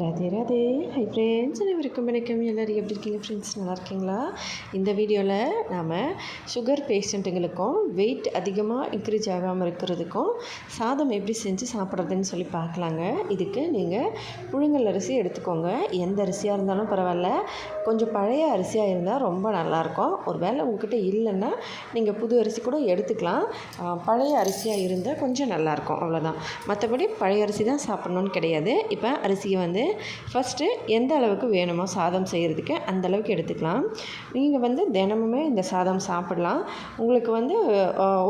Radhe Radhe. Hi friends அனைவருக்கும் வணக்கம். எல்லோரும் எப்படி இருக்கீங்க ஃப்ரெண்ட்ஸ் நல்லா இருக்கீங்களா? இந்த வீடியோவில் நாம் சுகர் பேஷண்ட்டுங்களுக்கும் வெயிட் அதிகமாக இன்க்ரீஸ் ஆகாமல் இருக்கிறதுக்கும் சாதம் எப்படி செஞ்சு சாப்பிட்றதுன்னு சொல்லி பார்க்கலாங்க. இதுக்கு நீங்கள் புழுங்கல் அரிசி எடுத்துக்கோங்க. எந்த அரிசியாக இருந்தாலும் பரவாயில்ல. கொஞ்சம் பழைய அரிசியாக இருந்தால் ரொம்ப நல்லாயிருக்கும் ஒரு வேளை உங்ககிட்ட இல்லைன்னா நீங்கள் புது அரிசி கூட எடுத்துக்கலாம். பழைய அரிசியாக இருந்தால் கொஞ்சம் நல்லாயிருக்கும் அவ்வளோதான் மற்றபடி பழைய அரிசி தான் சாப்பிட்ணுன்னு கிடையாது. இப்போ அரிசியை வந்து ஃபஸ்ட்டு எந்த அளவுக்கு வேணுமோ சாதம் செய்கிறதுக்கு அந்த அளவுக்கு எடுத்துக்கலாம். நீங்கள் வந்து தினமுமே இந்த சாதம் சாப்பிடலாம். உங்களுக்கு வந்து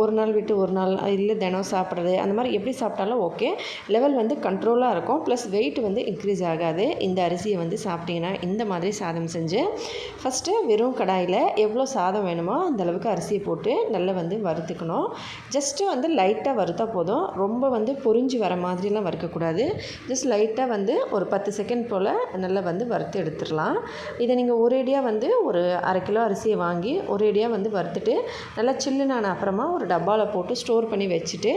ஒரு நாள் விட்டு ஒரு நாள் இல்லை தினம் சாப்பிட்றது அந்த மாதிரி எப்படி சாப்பிட்டாலும் ஓகே. லெவல் வந்து கண்ட்ரோலாக இருக்கும். ப்ளஸ் வெயிட் வந்து இன்க்ரீஸ் ஆகாது. இந்த அரிசியை வந்து சாப்பிட்டீங்கன்னா இந்த மாதிரி சாதம் செஞ்சு ஃபஸ்ட்டு வெறும் கடாயில் எவ்வளோ சாதம் வேணுமோ அந்த அளவுக்கு அரிசியை போட்டு நல்லா வந்து வறுத்துக்கணும். ஜஸ்ட்டு வந்து லைட்டாக வறுத்தா போதும். ரொம்ப வந்து பொறிஞ்சு வர மாதிரிலாம் வறுக்கக்கூடாது. ஜஸ்ட் லைட்டாக வந்து ஒரு பத்து செகண்ட் போல் நல்லா வந்து வறுத்து எடுத்துடலாம். இதை நீங்கள் ஒரேடியாக வந்து ஒரு அரை கிலோ அரிசியை வாங்கி ஒரேடியாக வந்து வறுத்துட்டு நல்லா சில்லுனான அப்புறமா ஒரு டப்பாவில் போட்டு ஸ்டோர் பண்ணி வச்சுட்டு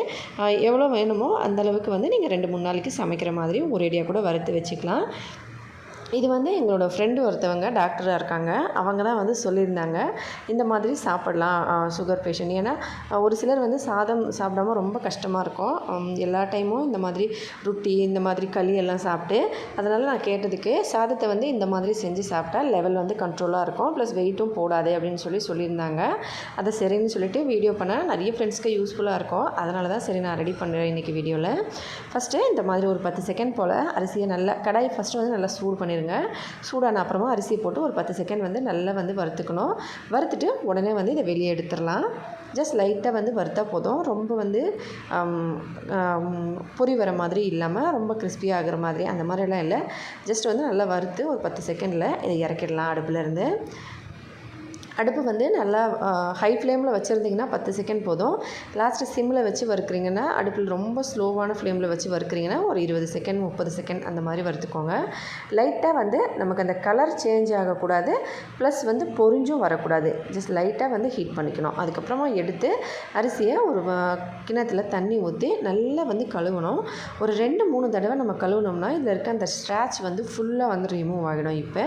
எவ்வளோ வேணுமோ அந்த அளவுக்கு வந்து நீங்கள் ரெண்டு மூணு நாளைக்கு சமைக்கிற மாதிரி ஒரேடியாக கூட வறுத்து வச்சுக்கலாம். இது வந்து எங்களோட ஃப்ரெண்டு ஒருத்தவங்க டாக்டராக இருக்காங்க. அவங்க தான் வந்து சொல்லியிருந்தாங்க. இந்த மாதிரி சாப்பிடலாம் சுகர் பேஷண்ட் ஏன்னா ஒரு சிலர் வந்து சாதம் சாப்பிடாம ரொம்ப கஷ்டமாக இருக்கும். எல்லா டைமும் இந்த மாதிரி ரொட்டி இந்த மாதிரி களி எல்லாம் சாப்பிட்டு அதனால் நான் கேட்டதுக்கு சாதத்தை வந்து இந்த மாதிரி செஞ்சு சாப்பிட்டா லெவல் வந்து கண்ட்ரோலாக இருக்கும். ப்ளஸ் வெயிட்டும் போடாது அப்படின்னு சொல்லி சொல்லியிருந்தாங்க. அதை சரின்னு சொல்லிட்டு வீடியோ பண்ண நிறைய ஃப்ரெண்ட்ஸ்க்கு யூஸ்ஃபுல்லாக இருக்கும். அதனால தான் சரி நான் ரெடி பண்ணுறேன் இன்றைக்கி வீடியோவில் ஃபஸ்ட்டு இந்த மாதிரி ஒரு பத்து செகண்ட் போல் அரிசியை நல்லா கடாய் ஃபஸ்ட்டு வந்து நல்லா சூடு பண்ணிடுங்க சூடான அப்புறமா அரிசியை போட்டு ஒரு பத்து செகண்ட் வந்து நல்லா வந்து வறுத்துக்கணும். வறுத்துட்டு உடனே வந்து இதை வெளியே எடுத்துடலாம். ஜஸ்ட் லைட்டாக வந்து வறுத்தா போதும். ரொம்ப வந்து பொறி பொரி வர மாதிரி இல்லாமல் ரொம்ப கிறிஸ்பியாக ஆகிற மாதிரி அந்த மாதிரிலாம் இல்லை. ஜஸ்ட் வந்து நல்லா வறுத்து ஒரு பத்து செகண்டில் இதை இறக்கிடலாம் அடுப்புலேருந்து அடுப்பு வந்து நல்லா ஹை ஃப்ளேமில் வச்சுருந்தீங்கன்னா பத்து செகண்ட் போதும். லாஸ்ட்டு சிம்மில் வச்சு வறுக்குறீங்கன்னா அடுப்பில் ரொம்ப ஸ்லோவான ஃப்ளேமில் வச்சு வறுக்குறீங்கன்னா ஒரு இருபது செகண்ட் முப்பது செகண்ட் அந்த மாதிரி வறுத்துக்கோங்க. லைட்டாக வந்து நமக்கு அந்த கலர் சேஞ்ச் ஆகக்கூடாது. ப்ளஸ் வந்து பொரிஞ்சும் வரக்கூடாது. ஜஸ்ட் லைட்டாக வந்து ஹீட் பண்ணிக்கணும். அதுக்கப்புறமா எடுத்து அரிசியை ஒரு கிணத்துல தண்ணி ஊற்றி நல்லா வந்து கழுவணும். ஒரு ரெண்டு மூணு தடவை நம்ம கழுவுனோம்னா இதில் இருக்க அந்த ஸ்ட்ராச் வந்து ஃபுல்லாக வந்து ரிமூவ் ஆகிடும் இப்போ.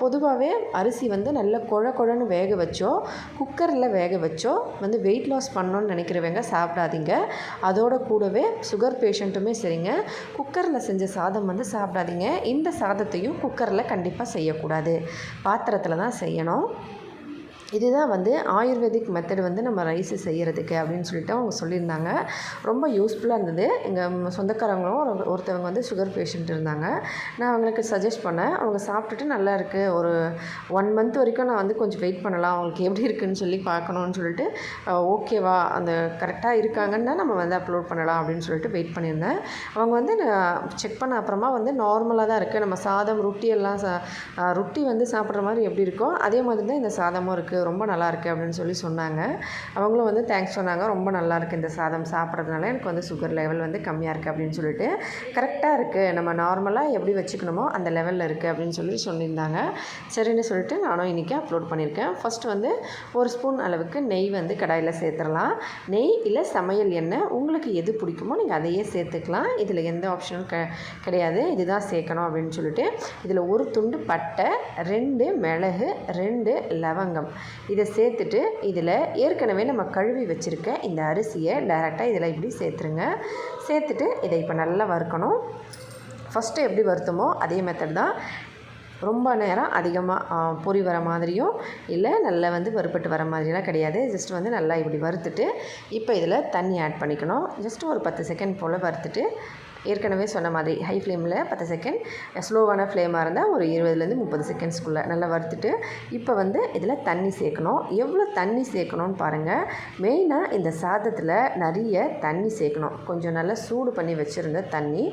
பொதுவாகவே அரிசி வந்து நல்ல குழ குழன்னு வேக வச்சோ குக்கரில் வேக வச்சோ வந்து வெயிட் லாஸ் பண்ணணும்னு நினைக்கிறவங்க சாப்பிடாதீங்க. அதோட கூடவே சுகர் பேஷண்ட்டுமே சரிங்க. குக்கரில் செஞ்ச சாதம் வந்து சாப்பிடாதீங்க. இந்த சாதத்தையும் குக்கரில் கண்டிப்பாக செய்யக்கூடாது. பாத்திரத்தில் தான் செய்யணும். இதுதான் வந்து ஆயுர்வேதிக் மெத்தட் வந்து நம்ம ரைஸ் செய்கிறதுக்கு அப்படின்னு சொல்லிட்டு அவங்க சொல்லியிருந்தாங்க. ரொம்ப யூஸ்ஃபுல்லாக இருந்தது. எங்கள் சொந்தக்காரங்களும் ஒரு- ஒருத்தவங்க வந்து சுகர் பேஷண்ட் இருந்தாங்க. நான் அவங்களுக்கு சஜஸ்ட் பண்ணேன். அவங்க சாப்பிட்டுட்டு நல்லா இருக்குது ஒரு ஒன் மந்த் வரைக்கும் நான் வந்து கொஞ்சம் வெயிட் பண்ணலாம். அவங்களுக்கு எப்படி இருக்குன்னு சொல்லி பார்க்கணுன்னு சொல்லிட்டு ஓகேவா அந்த கரெக்டாக இருக்காங்கன்னா நம்ம வந்து அப்லோட் பண்ணலாம் அப்படின்னு சொல்லிட்டு வெயிட் பண்ணியிருந்தேன். அவங்க வந்து நான் செக் பண்ண அப்புறமா வந்து நார்மலாக தான் இருக்குது நம்ம சாதம் ரொட்டி எல்லாம் சா ரொட்டி வந்து சாப்பிட்ற மாதிரி எப்படி இருக்கோ அதே மாதிரி தான் இந்த சாதமும் இருக்குது ரொம்ப நல்லாயிருக்கு அப்படின்னு சொல்லி சொன்னாங்க. அவங்களும் வந்து தேங்க்ஸ் சொன்னாங்க. ரொம்ப நல்லாயிருக்கு இந்த சாதம் சாப்பிட்றதுனால எனக்கு வந்து சுகர் லெவல் வந்து கம்மியாக இருக்குது அப்படின்னு சொல்லிட்டு. கரெக்டாக இருக்குது நம்ம நார்மலாக எப்படி வச்சுக்கணுமோ அந்த லெவலில் இருக்குது அப்படின்னு சொல்லி சொல்லியிருந்தாங்க. சரின்னு சொல்லிட்டு நானும் இன்றைக்கி அப்லோட் பண்ணியிருக்கேன். ஃபஸ்ட்டு வந்து ஒரு ஸ்பூன் அளவுக்கு நெய் வந்து கடாயில் சேர்த்துடலாம். நெய் இல்லை சமையல் எண்ணெய். உங்களுக்கு எது பிடிக்குமோ நீங்கள் அதையே சேர்த்துக்கலாம். இதில் எந்த ஆப்ஷனும் க கிடையாது. இதுதான் சேர்க்கணும் அப்படின்னு சொல்லிட்டு. இதில் ஒரு துண்டு பட்டை ரெண்டு மிளகு ரெண்டு லவங்கம். இதை சேர்த்துட்டு இதில் ஏற்கனவே நம்ம கழுவி வச்சுருக்க இந்த அரிசியை டைரெக்டாக இதில் இப்படி சேர்த்துருங்க. சேர்த்துட்டு இதை இப்போ நல்லா வறுக்கணும். ஃபஸ்ட்டு எப்படி வருத்தமோ அதே மெத்தட் தான். ரொம்ப நேரம் அதிகமாக பொரி வர மாதிரியும் இல்லை நல்லா வந்து வறுப்பட்டு வர மாதிரிலாம் கிடையாது. ஜஸ்ட் வந்து நல்லா இப்படி வறுத்துட்டு இப்போ இதில் தண்ணி ஆட் பண்ணிக்கணும். ஜஸ்ட் ஒரு பத்து செகண்ட் போல் வறுத்துட்டு ஏற்கனவே சொன்ன மாதிரி ஹை ஃப்ளேமில் பத்து செகண்ட் ஸ்லோவான ஃப்ளேமாக இருந்தால் ஒரு இருபதுலேருந்து முப்பது செகண்ட்ஸ்க்குள்ளே நல்லா வறுத்துட்டு இப்போ வந்து இதில் தண்ணி சேர்க்கணும். எவ்வளோ தண்ணி சேர்க்கணும்னு பாருங்கள் மெயினாக இந்த சாதத்தில் நிறைய தண்ணி சேர்க்கணும். கொஞ்சம் நல்லா சூடு பண்ணி வச்சுருந்த தண்ணி.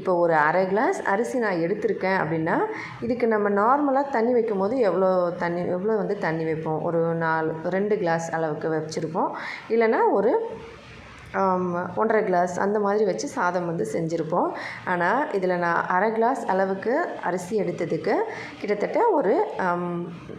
இப்போ ஒரு அரை கிளாஸ் அரிசி நான் எடுத்திருக்கேன் அப்படின்னா இதுக்கு நம்ம நார்மலாக தண்ணி வைக்கும் போது எவ்வளோ தண்ணி எவ்வளோ வந்து தண்ணி வைப்போம்? ஒரு நாலு ரெண்டு கிளாஸ் அளவுக்கு வச்சுருப்போம். இல்லைன்னா ஒரு ஒன்றரை கிளாஸ் அந்த மாதிரி வச்சு சாதம் வந்து செஞ்சுருப்போம். ஆனால் இதில் நான் அரை கிளாஸ் அளவுக்கு அரிசி எடுத்ததுக்கு கிட்டத்தட்ட ஒரு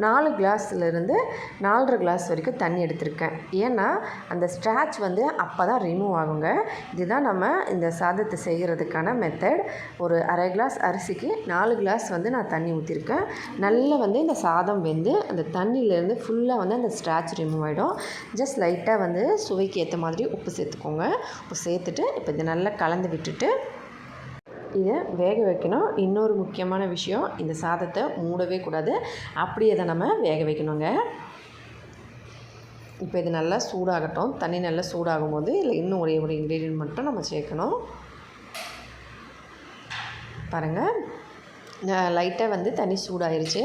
நாலு கிளாஸ்லேருந்து நாலரை கிளாஸ் வரைக்கும் தண்ணி எடுத்திருக்கேன். ஏன்னா அந்த ஸ்ட்ராச் வந்து அப்போ தான் ரிமூவ் ஆகுங்க. இதுதான் நம்ம இந்த சாதத்தை செய்கிறதுக்கான மெத்தட் ஒரு அரை கிளாஸ் அரிசிக்கு நாலு கிளாஸ் வந்து நான் தண்ணி ஊற்றிருக்கேன் நல்லா வந்து இந்த சாதம் வெந்து அந்த தண்ணியிலேருந்து ஃபுல்லாக வந்து அந்த ஸ்ட்ராச் ரிமூவ் ஆகிடும் ஜஸ்ட் லைட்டாக வந்து சுவைக்கு ஏற்ற மாதிரி உப்பு சேர்த்துக்கோங்க இப்போ சேர்த்துட்டு இப்போ இதை நல்லா கலந்து விட்டுட்டு இதை வேக வைக்கணும். இன்னொரு முக்கியமான விஷயம் இந்த சாதத்தை மூடவே கூடாது. அப்படியே அதை நம்ம வேக வைக்கணுங்க. இப்போ இது நல்லா சூடாகட்டும். தண்ணி நல்லா சூடாகும் போது இதில் இன்னும் ஒரே ஒரு இன்க்ரீடியன்ட் மட்டும் நம்ம சேர்க்கணும். பாருங்கள் லைட்டாக வந்து தண்ணி சூடாயிருச்சு.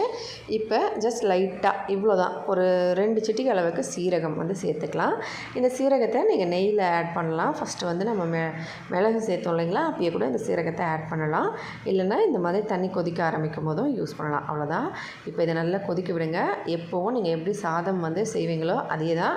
இப்போ ஜஸ்ட் லைட்டாக இவ்வளோ தான் ஒரு ரெண்டு சிட்டிக்கு அளவுக்கு சீரகம் வந்து சேர்த்துக்கலாம். இந்த சீரகத்தை நீங்கள் நெய்யில் ஆட் பண்ணலாம். ஃபஸ்ட்டு வந்து நம்ம மெ மிளகு சேர்த்தோம் இல்லைங்களா? அப்பயே கூட இந்த சீரகத்தை ஆட் பண்ணலாம். இல்லைன்னா இந்த மாதிரி தண்ணி கொதிக்க ஆரம்பிக்கும் போதும் யூஸ் பண்ணலாம். அவ்வளோதான். இப்போ இதை நல்லா கொதிக்க விடுங்க. எப்போவும் நீங்கள் எப்படி சாதம் வந்து செய்வீங்களோ அதே தான்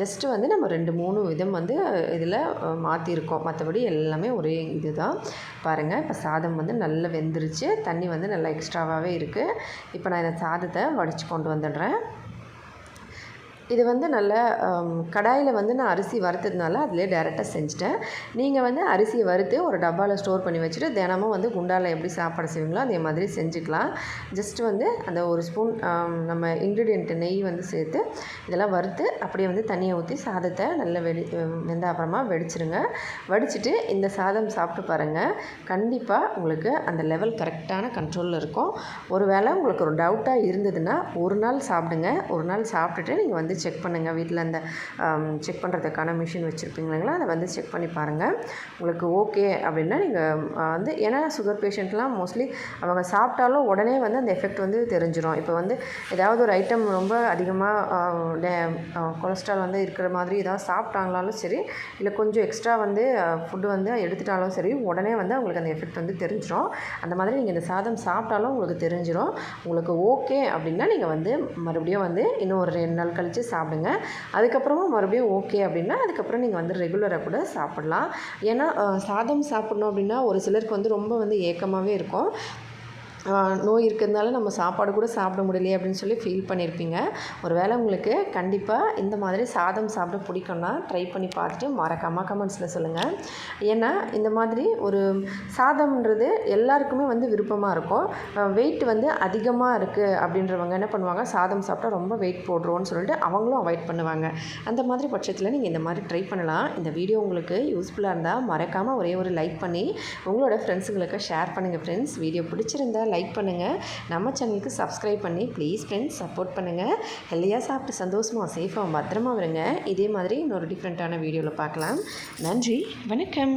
ஜஸ்ட்டு வந்து நம்ம ரெண்டு மூணு விதம் வந்து இதில் மாற்றிருக்கோம் மற்றபடி எல்லாமே ஒரே இது தான் பாருங்கள் இப்போ சாதம் வந்து நல்லா வெந்துருச்சு. தண்ணி வந்து நல்லா எக்ஸ்ட்ராவாகவே இருக்குது இப்போ நான் இந்த சாதத்தை வடித்து கொண்டு வந்துடுறேன். இது வந்து நல்ல கடாயில் வந்து நான் அரிசி வறுத்ததுனால அதிலே டேரெக்டாக செஞ்சுட்டேன். நீங்கள் வந்து அரிசியை வறுத்து ஒரு டப்பாவில் ஸ்டோர் பண்ணி வச்சுட்டு தினமும் வந்து குண்டாவில் எப்படி சாப்பாடு செய்வீங்களோ அதே மாதிரி செஞ்சுக்கலாம். ஜஸ்ட்டு வந்து அந்த ஒரு ஸ்பூன் நம்ம இன்க்ரீடியண்ட்டு நெய் வந்து சேர்த்து இதெல்லாம் வறுத்து அப்படியே வந்து தண்ணியை ஊற்றி சாதத்தை நல்லா வெடி வெந்த அப்புறமா வெடிச்சிருங்க. வடிச்சிட்டு இந்த சாதம் சாப்பிட்டு பாருங்கள் கண்டிப்பாக உங்களுக்கு அந்த லெவல் கரெக்டான கண்ட்ரோலில் இருக்கும். ஒரு வேளை உங்களுக்கு ஒரு டவுட்டாக இருந்ததுன்னா ஒரு நாள் சாப்பிடுங்க. ஒரு நாள் சாப்பிட்டுட்டு நீங்கள் வந்து செக் பண்ணுங்கள் வீட்டில் அந்த செக் பண்ணுறதுக்கான மிஷின் வச்சுருப்பீங்களா அதை வந்து செக் பண்ணி பாருங்கள் உங்களுக்கு ஓகே அப்படின்னா நீங்கள் வந்து ஏன்னா சுகர் பேஷண்ட்லாம் மோஸ்ட்லி அவங்க சாப்பிட்டாலும் உடனே வந்து அந்த எஃபெக்ட் வந்து தெரிஞ்சிடும் இப்போ வந்து ஏதாவது ஒரு ஐட்டம் ரொம்ப அதிகமாக கொலஸ்ட்ரால் வந்து இருக்கிற மாதிரி ஏதாவது சாப்பிட்டாங்களாலும் சரி இல்லை கொஞ்சம் எக்ஸ்ட்ரா வந்து ஃபுட்டு வந்து எடுத்துட்டாலும் சரி உடனே வந்து அவங்களுக்கு அந்த எஃபெக்ட் வந்து தெரிஞ்சிடும் அந்த மாதிரி நீங்கள் இந்த சாதம் சாப்பிட்டாலும் உங்களுக்கு தெரிஞ்சிடும் உங்களுக்கு ஓகே அப்படின்னா நீங்கள் வந்து மறுபடியும் வந்து இன்னும் ஒரு ரெண்டு நாள் கழித்து சாப்பிடுங்க. அதுக்கப்புறமா மறுபடியும் ஓகே அப்படின்னா அதுக்கப்புறம் நீங்கள் வந்து ரெகுலராக கூட சாப்பிட்லாம். ஏன்னா சாதம் சாப்பிட்ணும் அப்படின்னா ஒரு சிலருக்கு வந்து ரொம்ப வந்து ஏக்கமாகவே இருக்கும். நோய் இருக்கிறதுனால நம்ம சாப்பாடு கூட சாப்பிட முடியலையே அப்படின்னு சொல்லி ஃபீல் பண்ணியிருப்பீங்க. ஒரு வேளை உங்களுக்கு கண்டிப்பாக இந்த மாதிரி சாதம் சாப்பிட பிடிக்கும்னா ட்ரை பண்ணி பார்த்துட்டு மறக்காமல் கமெண்ட்ஸில் சொல்லுங்கள் ஏன்னா இந்த மாதிரி ஒரு சாதம்ன்றது எல்லாருக்குமே வந்து விருப்பமாக இருக்கும். வெயிட் வந்து அதிகமாக இருக்குது அப்படின்றவங்க என்ன பண்ணுவாங்க? சாதம் சாப்பிட்டா ரொம்ப வெயிட் போடுறோன்னு சொல்லிட்டு அவங்களும் அவாய்ட் பண்ணுவாங்க. அந்த மாதிரி பட்சத்தில் நீங்கள் இந்த மாதிரி ட்ரை பண்ணலாம். இந்த வீடியோ உங்களுக்கு யூஸ்ஃபுல்லாக இருந்தால் மறக்காமல் ஒரே ஒரு லைக் பண்ணி உங்களோட ஃப்ரெண்ட்ஸுங்களுக்கு ஷேர் பண்ணுங்கள் ஃப்ரெண்ட்ஸ் வீடியோ பிடிச்சிருந்தா லைக் பண்ணுங்கள் நம்ம சேனலுக்கு சப்ஸ்கிரைப் பண்ணி ப்ளீஸ் ஃப்ரெண்ட்ஸ் சப்போர்ட் பண்ணுங்கள் ஹெல்த்தியாக சாப்பிட்டு சந்தோஷமாக சேஃபாக பத்திரமா வருங்க இதே மாதிரி இன்னொரு டிஃப்ரெண்ட்டான வீடியோவில் பார்க்கலாம். நன்றி வணக்கம்.